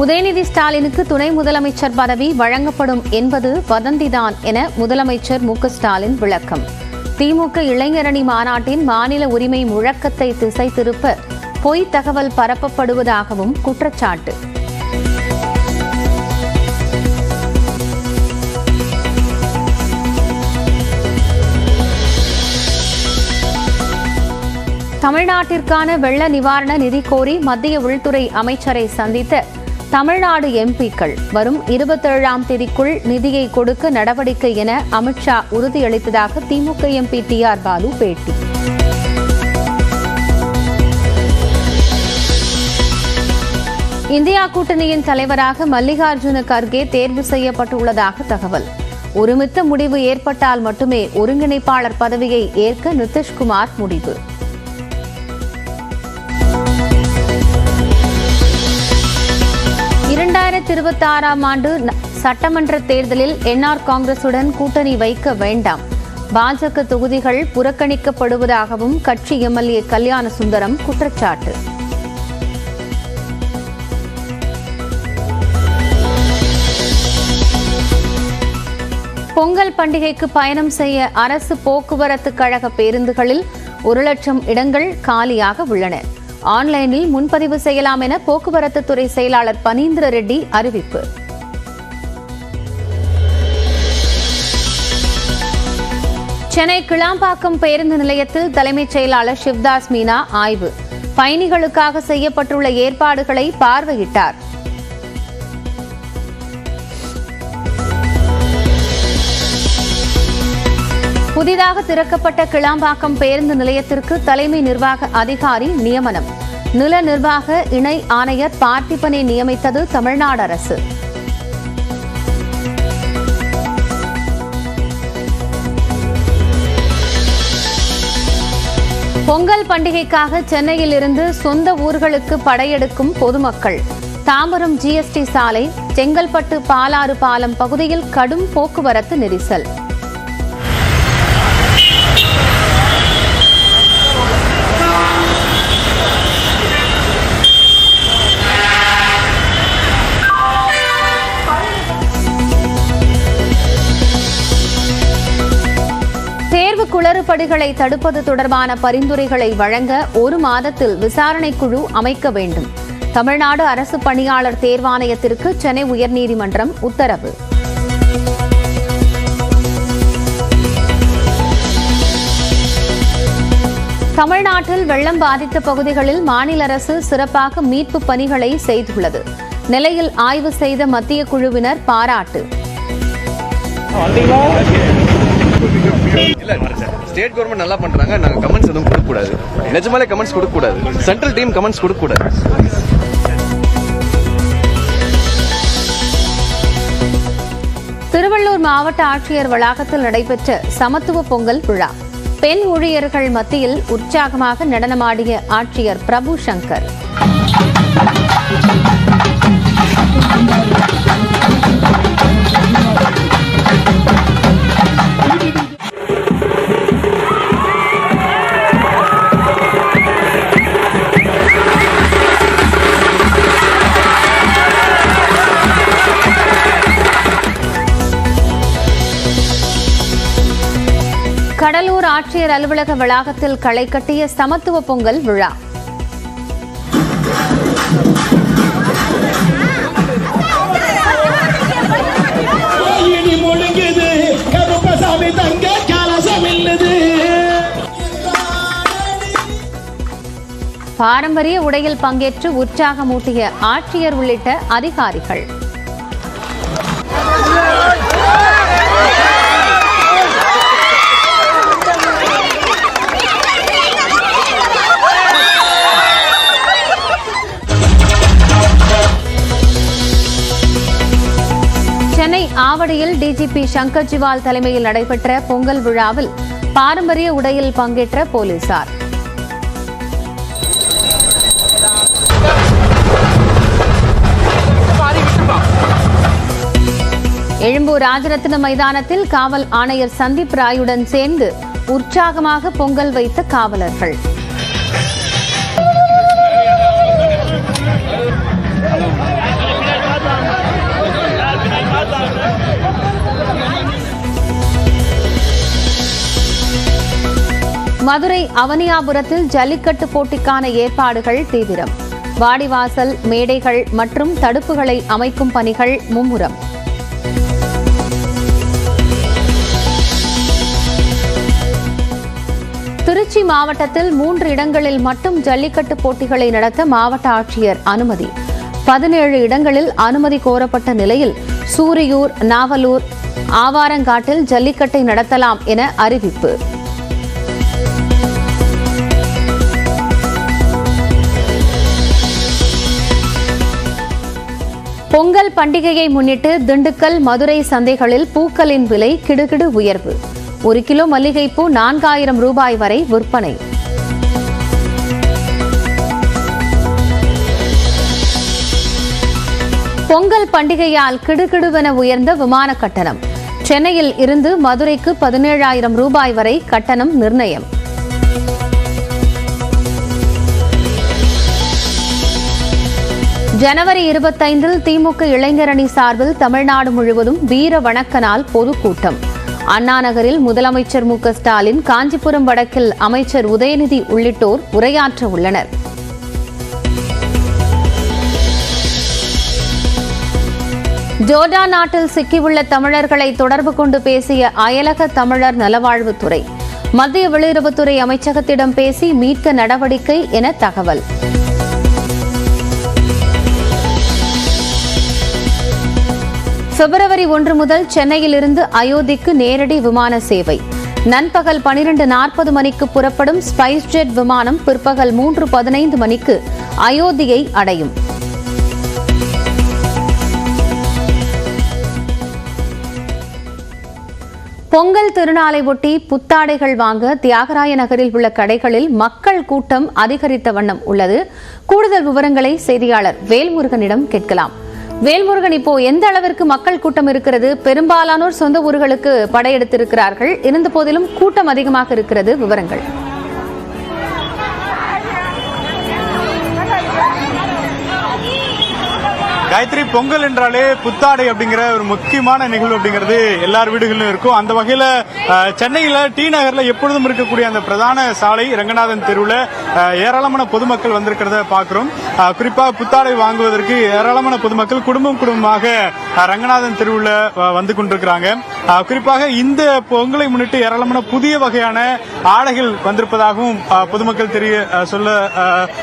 உதயநிதி ஸ்டாலினுக்கு துணை முதலமைச்சர் பதவி வழங்கப்படும் என்பது வதந்திதான் என முதலமைச்சர் மு ஸ்டாலின் விளக்கம். திமுக இளைஞரணி மாநாட்டின் மாநில உரிமை முழக்கத்தை திசை திருப்ப பொய் தகவல் பரப்பப்படுவதாகவும் குற்றச்சாட்டு. தமிழ்நாட்டிற்கான வெள்ள நிவாரண நிதி கோரி மத்திய உள்துறை அமைச்சரை சந்தித்த தமிழ்நாடு எம்பிக்கள் வரும் இருபத்தேழாம் தேதிக்குள் நிதியை கொடுக்க நடவடிக்கை என Amit Shah உறுதியளித்ததாக DMK MP T R Baalu பேட்டி. இந்தியா கூட்டணியின் தலைவராக மல்லிகார்ஜுன கர்கே தேர்வு செய்யப்பட்டுள்ளதாக தகவல். ஒருமித்த முடிவு ஏற்பட்டால் மட்டுமே ஒருங்கிணைப்பாளர் பதவியை ஏற்க நிதிஷ்குமார் முடிவு. இரண்டாயிரத்தி இருபத்தி ஆறாம் ஆண்டு சட்டமன்ற தேர்தலில் என்ஆர் காங்கிரசுடன் கூட்டணி வைக்க வேண்டாம். பாஜக தொகுதிகள் புறக்கணிக்கப்படுவதாகவும் கட்சி எம்எல்ஏ கல்யாண சுந்தரம் குற்றச்சாட்டு. பொங்கல் பண்டிகைக்கு பயணம் செய்ய அரசு போக்குவரத்து கழக பேருந்துகளில் ஒரு லட்சம் இடங்கள் காலியாக உள்ளன. ஆன்லைனில் முன்பதிவு செய்யலாம் என போக்குவரத்து துறை செயலாளர் பனீந்திர ரெட்டி அறிவிப்பு. சென்னை கிளாம்பாக்கம் பேருந்து நிலையத்தில் தலைமைச் செயலாளர் சிவ்தாஸ் மீனா ஆய்வு. பயணிகளுக்காக செய்யப்பட்டுள்ள ஏற்பாடுகளை பார்வையிட்டார். புதிதாக திறக்கப்பட்ட கிளாம்பாக்கம் பேருந்து நிலையத்திற்கு தலைமை நிர்வாக அதிகாரி நியமனம். நில நிர்வாக இணை ஆணையர் பார்த்திபனை நியமித்தது தமிழ்நாடு அரசு. பொங்கல் பண்டிகைக்காக சென்னையில் இருந்து சொந்த ஊர்களுக்கு படையெடுக்கும் பொதுமக்கள். தாம்பரம் ஜிஎஸ்டி சாலை செங்கல்பட்டு பாலாறு பாலம் பகுதியில் கடும் போக்குவரத்து நெரிசல். குளறுபடிகளை தடுப்பது தொடர்பான பரிந்துரைகளை வழங்க ஒரு மாதத்தில் விசாரணை குழு அமைக்க வேண்டும். தமிழ்நாடு அரசு பணியாளர் தேர்வாணையத்திற்கு சென்னை உயர்நீதிமன்றம் உத்தரவு. தமிழ்நாட்டில் வெள்ளம் பாதித்த பகுதிகளில் மாநில அரசு சிறப்பாக மீட்பு பணிகளை செய்துள்ளது. நிலையில் ஆய்வு செய்த மத்திய குழுவினர் பாராட்டு. ஸ்டேட் கவர்மெண்ட் நல்லா பண்றாங்க நாங்க கமெண்ட்ஸ் எதுவும் கொடுக்க கூடாது நிஜமாலே கமெண்ட்ஸ் கொடுக்க கூடாது சென்ட்ரல் டீம் கமெண்ட்ஸ் கொடுக்க கூடாது திருவள்ளூர் மாவட்ட ஆட்சியர் வளாகத்தில் நடைபெற்ற சமத்துவ பொங்கல் விழா. பெண் ஊழியர்கள் மத்தியில் உற்சாகமாக நடனமாடிய ஆட்சியர் பிரபு சங்கர். கடலூர் ஆட்சியர் அலுவலக வளாகத்தில் களை கட்டிய சமத்துவ பொங்கல் விழா. பாரம்பரிய உடையில் பங்கேற்று உற்சாகமூட்டிய ஆட்சியர் உள்ளிட்ட அதிகாரிகள். ஆவடியில் டிஜிபி சங்கர் ஜிவால் தலைமையில் நடைபெற்ற பொங்கல் விழாவில் பாரம்பரிய உடையில் பங்கேற்ற போலீசார். எழும்பூர் ராஜரத்ன மைதானத்தில் காவல் ஆணையர் சந்தீப் ராயுடன் சேர்ந்து உற்சாகமாக பொங்கல் வைத்த காவலர்கள். மதுரை அவனியாபுரத்தில் ஜல்லிக்கட்டு போட்டிக்கான ஏற்பாடுகள் தீவிரம். வாடிவாசல் மேடைகள் மற்றும் தடுப்புகளை அமைக்கும் பணிகள் மும்முரம். திருச்சி மாவட்டத்தில் மூன்று இடங்களில் மட்டும் ஜல்லிக்கட்டு போட்டிகளை நடத்த மாவட்ட ஆட்சியர் அனுமதி. பதினேழு இடங்களில் அனுமதி கோரப்பட்ட நிலையில் சூரியூர் நாவலூர் ஆவாரங்காட்டில் ஜல்லிக்கட்டை நடத்தலாம் என அறிவிப்பு. பொங்கல் பண்டிகையை முன்னிட்டு திண்டுக்கல் மதுரை சந்தைகளில் பூக்களின் விலை கிடுகிடு உயர்வு. ஒரு கிலோ மல்லிகைப்பூ நான்காயிரம் ரூபாய் வரை விற்பனை. பொங்கல் பண்டிகையால் கிடுகிடுவென உயர்ந்த விமான கட்டணம். சென்னையில் இருந்து மதுரைக்கு பதினேழாயிரம் ரூபாய் வரை கட்டணம் நிர்ணயம். ஜனவரி இருபத்தைந்தில் திமுக இளைஞரணி சார்பில் தமிழ்நாடு முழுவதும் வீர வணக்க நாள் பொதுக்கூட்டம். அண்ணா நகரில் முதலமைச்சர் மு ஸ்டாலின் காஞ்சிபுரம் வடக்கில் அமைச்சர் உதயநிதி உள்ளிட்டோர் உரையாற்ற உள்ளனர். ஜோர்டா நாட்டில் சிக்கியுள்ள தமிழர்களை தொடர்பு கொண்டு பேசிய அயலக தமிழர் நலவாழ்வுத்துறை. மத்திய வெளியுறவுத்துறை அமைச்சகத்திடம் பேசி மீட்க நடவடிக்கை என தகவல். பிப்ரவரி ஒன்று முதல் சென்னையிலிருந்து அயோத்திக்கு நேரடி விமான சேவை. நண்பகல் பனிரெண்டு நாற்பது மணிக்கு புறப்படும் ஸ்பைஸ் ஜெட் விமானம் பிற்பகல் மூன்று பதினைந்து மணிக்கு அயோத்தியை அடையும். பொங்கல் திருநாளை ஒட்டி புத்தாடைகள் வாங்க தியாகராய நகரில் உள்ள கடைகளில் மக்கள் கூட்டம் அதிகரித்த வண்ணம் உள்ளது. கூடுதல் விவரங்களை செய்தியாளர் வேல்முருகனிடம் கேட்கலாம். வேல்முருகன் இப்போ எந்த அளவிற்கு மக்கள் கூட்டம் இருக்கிறது? பெரும்பாலானோர் சொந்த ஊர்களுக்கு படையெடுத்திருக்கிறார்கள். இருந்த போதிலும் கூட்டம் அதிகமாக இருக்கிறது. விவரங்கள். காயத்ரி பொங்கல் என்றாலே புத்தாடை அப்படிங்கிற ஒரு முக்கியமான நிகழ்வு அப்படிங்கிறது எல்லார் வீடுகளிலும் இருக்கும். அந்த வகையில சென்னையில் சென்னையில டி நகர்ல எப்பொழுதும் இருக்கக்கூடிய அந்த பிரதான சாலை ரங்கநாதன் தெருவில் ஏராளமான பொதுமக்கள் வந்திருக்கிறத பாக்குறோம் குறிப்பாக குறிப்பா புத்தாடை வாங்குவதற்கு ஏராளமான பொதுமக்கள் குடும்பம் குடும்பமாக ரங்கநாதன் தெருவில் வந்து கொண்டிருக்கிறாங்க. குறிப்பாக இந்த பொங்கலை முன்னிட்டு ஏராளமான புதிய வகையான ஆடைகள் வந்திருப்பதாகவும் பொதுமக்கள் தெரிய சொல்ல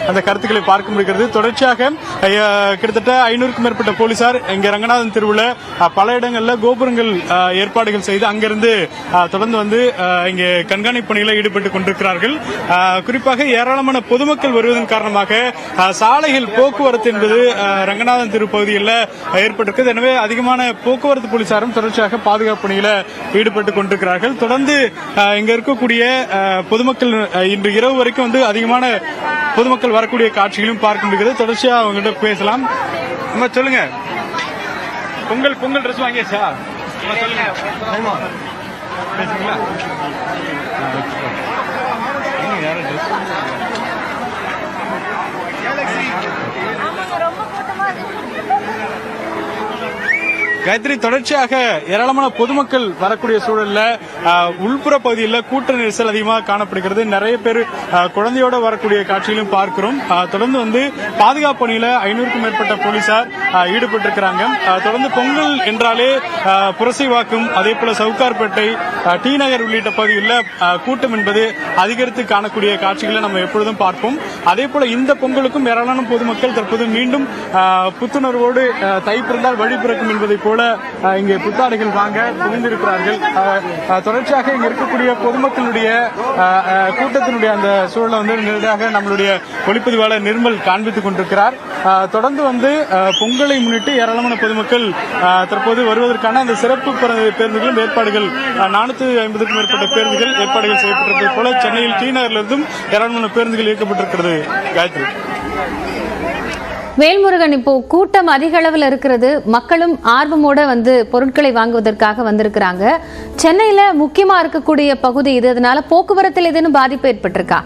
அந்த கருத்துக்களை பார்க்க முடிகிறது. தொடர்ச்சியாக கிட்டத்தட்ட ஐநூறுக்கும் மேற்பட்ட போலீசார் இங்க ரங்கநாதன் தெருவில் பல இடங்களில் கோபுரங்கள் ஏற்பாடுகள் செய்து அங்கிருந்து தொடர்ந்து வந்து இங்கே கண்காணிப்பு பணியில் ஈடுபட்டு கொண்டிருக்கிறார்கள். குறிப்பாக ஏராளமான பொதுமக்கள் வருவதன் காரணமாக சாலைகள் போக்குவரத்து என்பது ரங்கநாதன் தெரு பகுதியில் ஏற்பட்டிருக்கிறது. எனவே அதிகமான போக்குவரத்து போலீசாரும் தொடர்ச்சியாக பாதுகாப்பு பணியில ஈடுபட்டு கொண்டிருக்கிறார்கள். தொடர்ந்து இங்க இருக்கக்கூடிய அஹ், பொதுமக்கள் இன்று இரவு வரைக்கும் வந்து அதிகமான பொதுமக்கள் வரக்கூடிய காட்சிகளும் பார்க்க முடிகிறது. தொடர்ச்சியா அவங்ககிட்ட பேசலாம். அம்மா சொல்லுங்க. பொங்கல் பொங்கல் ட்ரெஸ் வாங்கியாச்சா? சொல்லுங்க. பேசுங்களா காயத்ரி தொடர்ச்சியாக ஏராளமான பொதுமக்கள் வரக்கூடிய சூழல்ல உள்புற பகுதியில் கூட்ட நெரிசல் அதிகமாக காணப்படுகிறது. நிறைய பேர் குழந்தையோட வரக்கூடிய காட்சிகளையும் பார்க்கிறோம். தொடர்ந்து வந்து பாதுகாப்பு பணியில ஐநூறுக்கும் மேற்பட்ட போலீசார் ஈடுபட்டிருக்கிறாங்க. தொடர்ந்து பொங்கல் என்றாலே புரசைவாக்கம் அதே போல சவுகார்பேட்டை டி நகர் உள்ளிட்ட பகுதிகளில் கூட்டம் என்பது அதிகரித்து காணக்கூடிய காட்சிகளை நம்ம எப்பொழுதும் பார்ப்போம். அதே போல இந்த பொங்கலுக்கும் ஏராளமான பொதுமக்கள் தற்போது மீண்டும் புத்துணர்வோடு தை பிறந்தால் வழி பிறக்கும் என்பதை போல போல இங்கே புத்தாடைகள் வாங்க குவிந்திருக்கிறார்கள். தொடர்ச்சியாக இங்க இருக்கக்கூடிய பொதுமக்களுடைய ஆஹ், கூட்டத்தினுடைய அந்த சூழலை வந்து நேரடியாக நம்மளுடைய ஒளிப்பதிவாளர் நிர்மல் காண்பித்துக் கொண்டிருக்கிறார். தொடர்ந்து வந்து ஆஹ், பொங்கலை முன்னிட்டு ஏராளமான பொதுமக்கள் தற்போது வருவதற்கான அந்த சிறப்பு பேருந்துகளும் ஏற்பாடுகள் நானூத்தி ஐம்பதுக்கும் மேற்பட்ட பேருந்துகள் ஏற்பாடுகள் செய்யப்பட்டிருப்பது போல சென்னையில் டி நகரிலிருந்தும் ஏராளமான பேருந்துகள் இயக்கப்பட்டிருக்கிறது. காயத்ரி. வேல்முருகன் இப்போ கூட்டம் அதிக அளவில் இருக்கிறது. மக்களும் ஆர்வமோட வந்து பொருட்களை வாங்குவதற்காக வந்திருக்கிறாங்க. சென்னையில முக்கியமா இருக்கக்கூடிய பகுதி இது. அதனால போக்குவரத்தில் ஏதேனும் பாதிப்பு ஏற்பட்டிருக்கா?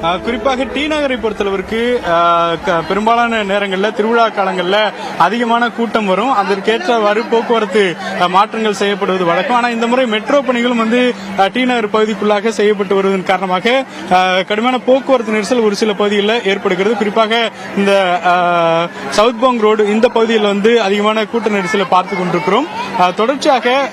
குறிப்பாக டி நகரை பொறுத்தளவிற்கு க- பெரும்பாலான நேரங்களில் திருவிழா காலங்களில் அதிகமான கூட்டம் வரும். அதற்கேற்றவாறு போக்குவரத்து மாற்றங்கள் செய்யப்படுவது வழக்கம். ஆனால் இந்த முறை மெட்ரோ பணிகளும் வந்து டி நகர் பகுதிக்குள்ளாக செய்யப்பட்டு வருவதன் காரணமாக கடுமையான போக்குவரத்து நெரிசல் ஒரு சில பகுதிகளில் ஏற்படுகிறது. குறிப்பாக இந்த சவுத் பாங் ரோடு இந்த பகுதியில் வந்து அதிகமான கூட்ட நெரிசலை பார்த்து கொண்டிருக்கிறோம். தொடர்ச்சியாக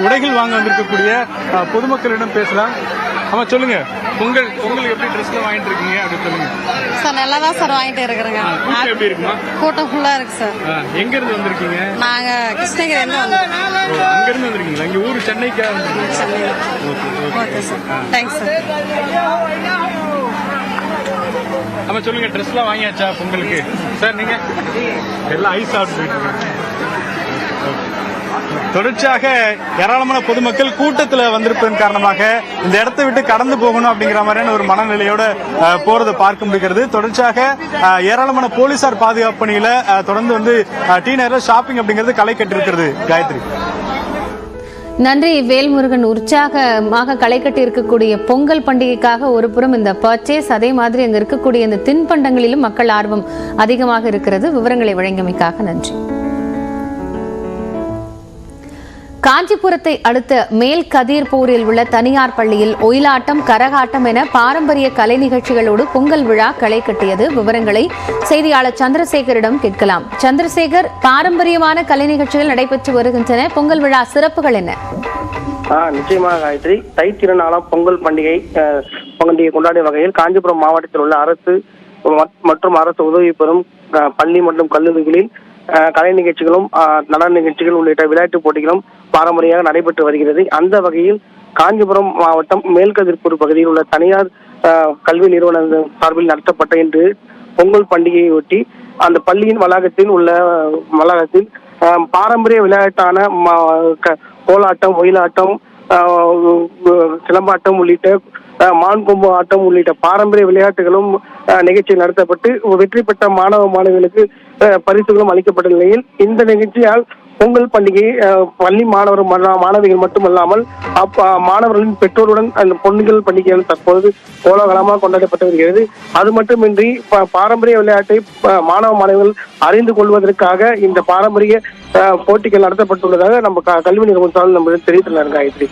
உடைகள் வாங்க வந்திருக்கக்கூடிய பொதுமக்களிடம் பேசலாம். ஆமா சொல்லுங்க. பொங்கல் பொங்கல் எப்படி ட்ரெஸ்ல வாங்கிட்டு இருக்கீங்க? அப்படி சொல்லுங்க. சார் நல்லா தான் சார் வாங்கிட்டு இருக்கிறேங்க. கூட்டம் எப்படி இருக்குமா? கூட்டம் ஃபுல்லா இருக்கு சார். எங்க இருந்து வந்திருக்கீங்க? நாங்க கிருஷ்ணகிரி இருந்து வந்தோம் ஓ, அங்க இருந்து வந்திருக்கீங்களா? இங்க ஊர் சென்னைக்கா வந்திருக்கீங்க ஓகே சார். Thanks sir. ஆமா சொல்லுங்க ட்ரெஸ்லாம் வாங்கியாச்சா பொங்கலுக்கு சார் நீங்க? எல்லாம் ஐஸ் சாப்பிட்டு போயிட்டு. தொடர்ச்சியாக ஏராளமான பொதுமக்கள் கூட்டத்தில் வந்திருப்பதன் காரணமாக இந்த இடத்தை விட்டு கடந்து போகணும் அப்படிங்கிற மாதிரியான ஒரு மனநிலையோட போறதை பார்க்க முடிகிறது. தொடர்ச்சியாக ஏராளமான போலீசார் பாதுகாப்பு பணியில தொடர்ந்து வந்து டீ டி ஷாப்பிங் அப்படிங்கிறது களை கட்டிருக்கிறது. காயத்ரி. நன்றி வேல்முருகன். உற்சாகமாக களை கட்டி இருக்கக்கூடிய பொங்கல் பண்டிகைக்காக ஒரு புறம் இந்த பர்ச்சேஸ் அதே மாதிரி அங்க இருக்கக்கூடிய இந்த தின்பண்டங்களிலும் மக்கள் ஆர்வம் அதிகமாக இருக்கிறது. விவரங்களை வழங்கியமைக்காக நன்றி. காஞ்சிபுரத்தை அடுத்த மேல் கதிர்பூரில் உள்ள தனியார் பள்ளியில் ஒயிலாட்டம் கரகாட்டம் என பாரம்பரிய கலை நிகழ்ச்சிகளோடு பொங்கல் விழா களை கட்டியது. விவரங்களை செய்தியாளர் சந்திரசேகரிடம் கேட்கலாம். சந்திரசேகர் பாரம்பரியமான கலை நிகழ்ச்சிகள் நடைபெற்று வருகின்றன. பொங்கல் விழா சிறப்புகள் என்ன? ஆஹ் நிச்சயமாக காயத்ரி. தை திருநாளாம் பொங்கல் பண்டிகை அஹ், பண்டிகை கொண்டாடிய வகையில் காஞ்சிபுரம் மாவட்டத்தில் உள்ள அரசு மற்றும் அரசு உதவி பெறும் அஹ், பள்ளி மற்றும் கல்லூரிகளில் கலை நிகழ்ச்சிகளும் நடன நிகழ்ச்சிகள் உள்ளிட்ட விளையாட்டுப் போட்டிகளும் பாரம்பரியமாக நடைபெற்று வருகிறது. அந்த வகையில் காஞ்சிபுரம் மாவட்டம் மேல்கதிர்பூர் பகுதியில் உள்ள தனியார் கல்வி நிறுவன சார்பில் நடத்தப்பட்ட இன்று பொங்கல் பண்டிகையை ஒட்டி அந்த பள்ளியின் வளாகத்தில் உள்ள வளாகத்தில் பாரம்பரிய விளையாட்டான கோலாட்டம் ஒயிலாட்டம் சிலம்பாட்டம் உள்ளிட்ட மான் கொம்பு ஆட்டம் உள்ளிட்ட பாரம்பரிய விளையாட்டுகளும் நிகழ்ச்சி நடத்தப்பட்டு வெற்றி பெற்ற மாணவ மாணவிகளுக்கு பரிசுகளும் அளிக்கப்பட்ட நிலையில் இந்த நிகழ்ச்சியால் பொங்கல் பண்டிகை பள்ளி மாணவர் மாணவிகள் மட்டுமல்லாமல் அப்ப மாணவர்களின் பெற்றோருடன் அந்த பொங்கல் பண்டிகைகள் தற்போது கோலாகலமாக கொண்டாடப்பட்டு வருகிறது. அது மட்டுமின்றி பாரம்பரிய விளையாட்டை மாணவ மாணவிகள் அறிந்து கொள்வதற்காக இந்த பாரம்பரிய அஹ், போட்டிகள் நடத்தப்பட்டுள்ளதாக நம்ம கல்வி நிறுவனம் நம்ம தெரிவித்துள்ளார் காயத்ரி.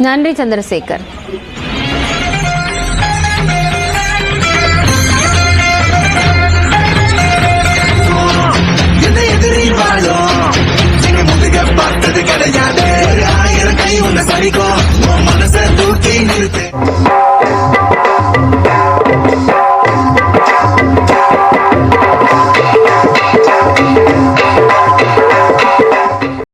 நன்றி சந்திரசேகர்.